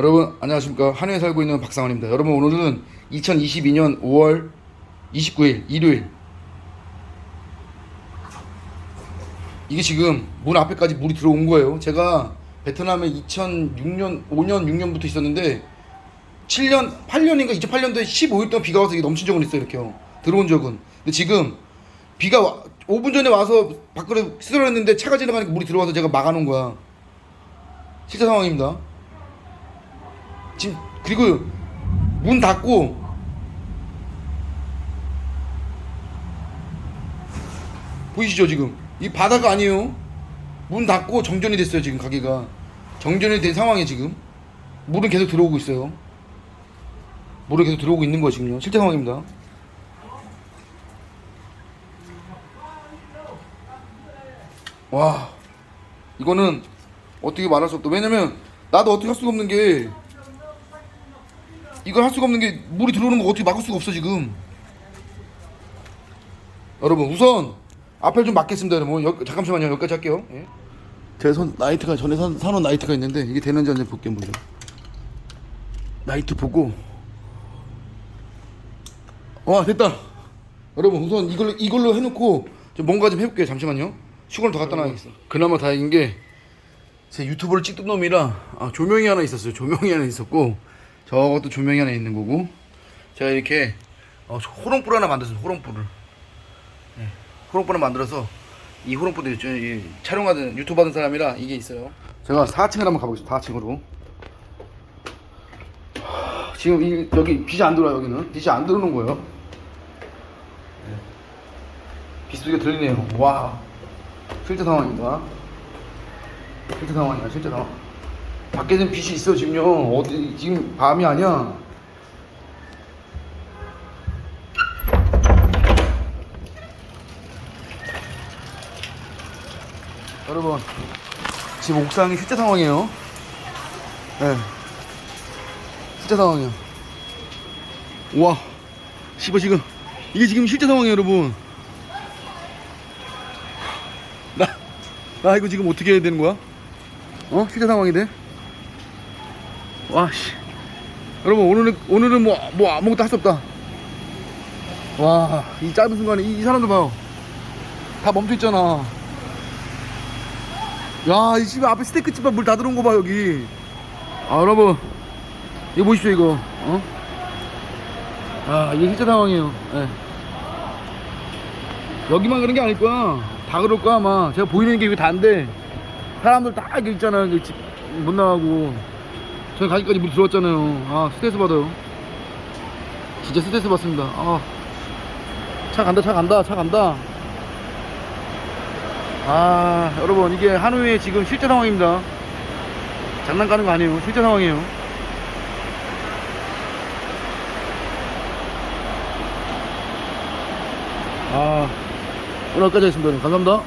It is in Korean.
여러분 안녕하십니까? 한해에 살고 있는 박상원입니다. 여러분 오늘은 2022년 5월 29일 일요일. 이게 지금 문 앞에까지 물이 들어온 거예요. 제가 베트남에 2006년 5년 6년부터 있었는데 7년 8년인가 2008년도에 15일 동안 비가 와서 이게 넘친 적은 있어요 이렇게요. 들어온 적은. 근데 지금 비가 와, 5분 전에 와서 밖으로 쓰러졌는데 차가 지나가니까 물이 들어와서 제가 막아놓은 거야. 실제 상황입니다 지금 그리고 문 닫고 보이시죠 지금? 이 바다가 아니에요. 문 닫고 정전이 됐어요 지금 가게가. 정전이 된 상황에 지금. 물은 계속 들어오고 있어요. 물은 계속 들어오고 있는 거예요 지금요. 실제 상황입니다. 와 이거는 어떻게 말할 수 없다. 왜냐면 나도 어떻게 할 수가 없는 게 이걸 할 수가 없는 게 물이 들어오는 거 어떻게 막을 수가 없어 지금. 여러분 우선 앞을 좀 막겠습니다 여러분. 여, 잠깐만요. 여기까지 할게요. 예. 제손 나이트가 전에 산, 사놓은 나이트가 있는데 이게 되는지 안 되는지 볼게요 먼저 나이트 보고. 와 됐다. 여러분 우선 이걸로 이걸로 해놓고 좀 뭔가 좀 해볼게요. 잠시만요. 시간을 더 갖다 놔야겠어. 그나마 다행인 게 제 유튜브를 찍던 놈이라 아, 조명이 하나 있었어요. 조명이 하나 있었고 저것도 조명이 하나 있는 거고 제가 이렇게 어, 호롱불 하나 만들었어요. 호롱불을 네, 호롱불을 만들어서 이 호롱불도 있죠. 이 촬영하던 유튜브 하는 사람이라 이게 있어요. 제가 4층을 한번 가보겠습니다. 4층으로 지금 이, 여기 빛이 안 들어와요. 여기는 빛이 안 들어오는 거예요. 네. 빛 소리가 들리네요. 와 실제 상황입니다. 실제 상황이야 실제 상황 밖에는 빛이 있어 지금요 어디 지금 밤이 아니야 여러분 지금 옥상이 실제 상황이에요 예 네. 실제 상황이야 우와 씨발 지금 이게 지금 실제 상황이에요 여러분 나, 나 이거 지금 어떻게 해야 되는 거야? 어? 실제 상황인데? 와, 씨. 여러분, 오늘은, 오늘은 뭐, 뭐 아무것도 할 수 없다. 와, 이 짧은 순간에 이, 이 사람들 봐요. 다 멈춰 있잖아. 야, 이집 앞에 스테이크 집에 물다 들어온 거 봐, 여기. 아, 여러분. 이거 보십시오, 이거. 어? 아, 이게 실제 상황이에요. 예. 여기만 그런 게 아닐 거야. 다 그럴 거야, 아마. 제가 보이는 게 이게 다인데. 사람들 다 이렇게 있잖아요. 그 집, 못 나가고. 저희 가기까지 물 들어왔잖아요. 아, 스트레스 받아요. 진짜 스트레스 받습니다. 아. 차 간다, 차 간다, 차 간다. 아, 여러분, 이게 하노이의 지금 실제 상황입니다. 장난 가는 거 아니에요. 실제 상황이에요. 아, 오늘 여기까지 하겠습니다. 감사합니다.